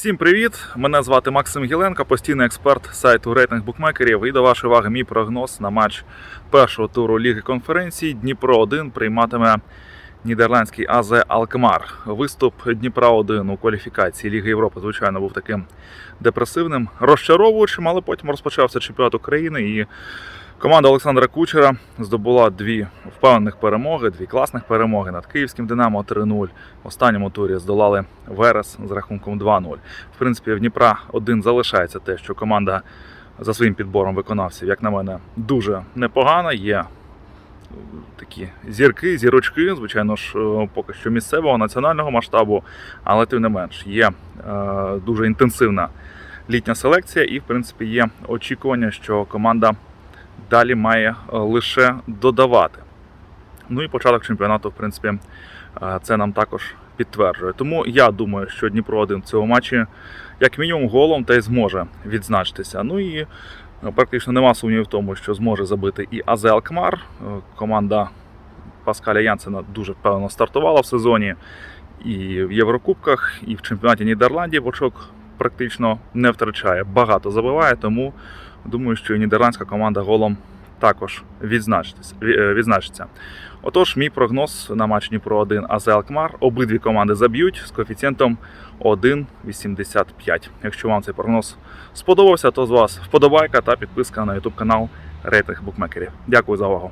Всім привіт! Мене звати Максим Гіленко, постійний експерт сайту рейтинг букмекерів. І до вашої уваги мій прогноз на матч першого туру Ліги конференцій. Дніпро 1 прийматиме нідерландський АЗ Алкмар. Виступ Дніпра 1 у кваліфікації Ліги Європи, звичайно, був таким депресивним, розчаровуючим, але потім розпочався чемпіонат України і. Команда Олександра Кучера здобула дві впевнених перемоги, дві класних перемоги над київським Динамо 3-0. В останньому турі здолали Верес з рахунком 2-0. В принципі, в Дніпра один залишається те, що команда за своїм підбором виконавців, як на мене, дуже непогана. Є такі зірки, зірочки, звичайно ж, е, поки що місцевого національного масштабу, але тим не менш є е, дуже інтенсивна літня селекція, і в принципі є очікування, що команда далі має е, лише додавати. Ну і початок чемпіонату, в принципі, е, це нам також підтверджує. Тому я думаю, що Дніпро 1 в цьому матчі, як мінімум, голом та й зможе відзначитися. Ну і е, практично нема сумнівів в тому, що зможе забити і АЗ Алкмар. Е, Команда Паскаля Янсена дуже впевнено стартувала в сезоні. І в Єврокубках, і в чемпіонаті Нідерландів очок практично не втрачає. Багато забиває, тому думаю, що і нідерландська команда голом також е, відзначиться. Отож, мій прогноз на матч Дніпро 1 АЗ Алкмар. Обидві команди заб'ють з коефіцієнтом 1,85. Якщо вам цей прогноз сподобався, то з вас вподобайка та підписка на YouTube канал Рейтинг Букмекерів. Дякую за увагу.